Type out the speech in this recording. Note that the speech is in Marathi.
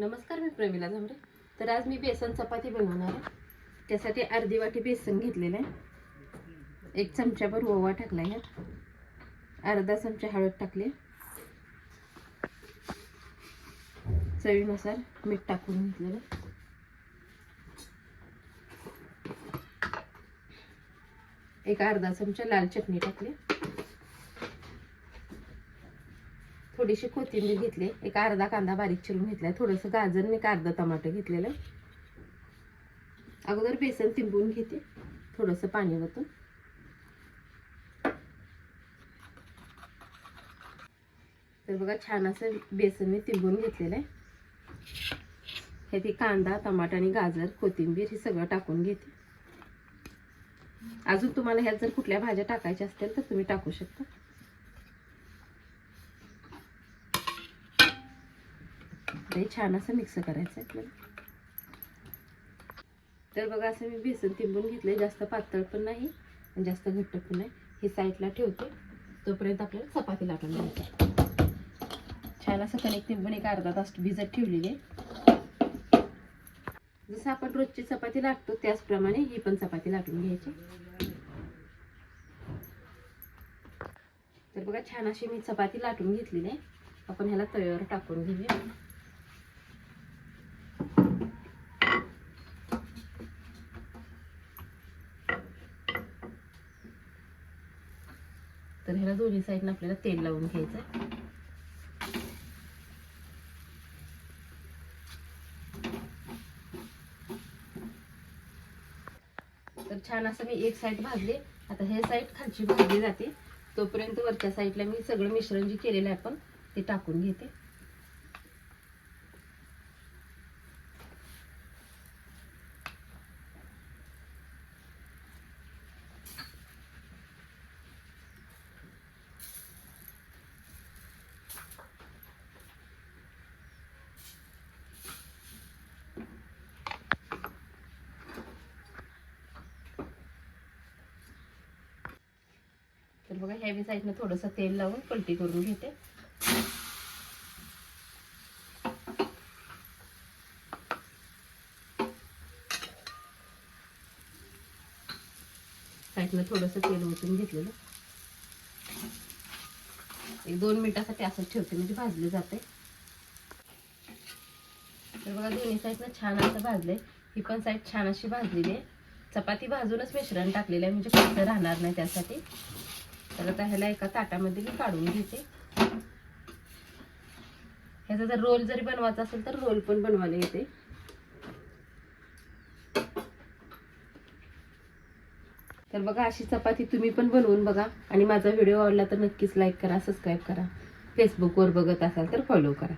नमस्कार मी प्रमिला झांबरे. तर आज मी बेसन चपाती बनवणार आहे. त्यासाठी अर्धी वाटी बेसन घेतलेलं आहे. एक चमच्याभर ओवा टाकला ह्यात. अर्धा चमचा हळद टाकली चवीनुसार मीठ टाकून घेतलेलं एक अर्धा चमचा लाल चटणी टाकली थोडीशी कोथिंबीर घेतली. एक अर्धा कांदा बारीक चिरून घेतलाय. थोडंसं गाजर आणि एक अर्धा टमाटर घेतलेलं. अगोदर बेसन तिंबून घेते. थोडंसं पाणी होतं तर बघा छान असं बेसन मी तिंबून घेतलेलं आहे. हे ती कांदा टमाटर आणि गाजर कोथिंबीर हे सगळं टाकून घेते. अजून तुम्हाला ह्यात जर कुठल्या भाज्या टाकायच्या असतील तर तुम्ही टाकू शकता. हे छान असं मिक्स करायचं आपल्याला. तर बघा असं मी बेसन तिंबून घेतलंय. जास्त पातळ पण नाही आणि जास्त घट्ट पण नाही. हे साईडला ठेवते. तोपर्यंत आपल्याला चपाती लाटून घ्यायची छान असं कणिक तिंबून एक अर्धा तास भिजत ठेवलेली आहे. जसं आपण रोजची चपाती लाटतो त्याचप्रमाणे ही पण चपाती लाटून घ्यायची. तर बघा छान अशी मी चपाती लाटून घेतलेली आहे. आपण ह्याला तव्यावर टाकून घेऊया. तर ह्याला दोन्ही साईडनं आपल्याला तेल लावून घ्यायचं आहे तर छान असं मी एक साईड भाजले. आता हे साईड खालची भाजली जाते. तोपर्यंत वरच्या साईडला मी सगळं मिश्रण जे केलेलं आहे आपण ते टाकून घेते. तर बघा ह्या साईडनं थोडंसं तेल लावून पलटी करून घेते. साईडनं थोडंसं तेल ओतून घेतलेलं. एक दोन मिनिटासाठी असं ठेवते म्हणजे भाजले जाते तर बघा दोन्ही साईडनं छान असं भाजले ही पण साईड छान अशी भाजलेली आहे. चपाती भाजूनच मिश्रण टाकलेलं आहे म्हणजे फक्त राहणार नाही त्यासाठी. तर आता ह्याला एका ताटामध्ये मी काढून घेते. ह्याचा जर रोल जरी बनवायचा असेल तर रोल पण बनवायला येते. तर बघा अशी चपाती तुम्ही पण बनवून बघा. आणि माझा व्हिडिओ आवडला तर नक्कीच लाईक करा सबस्क्राईब करा. फेसबुकवर बघत असाल तर फॉलो करा.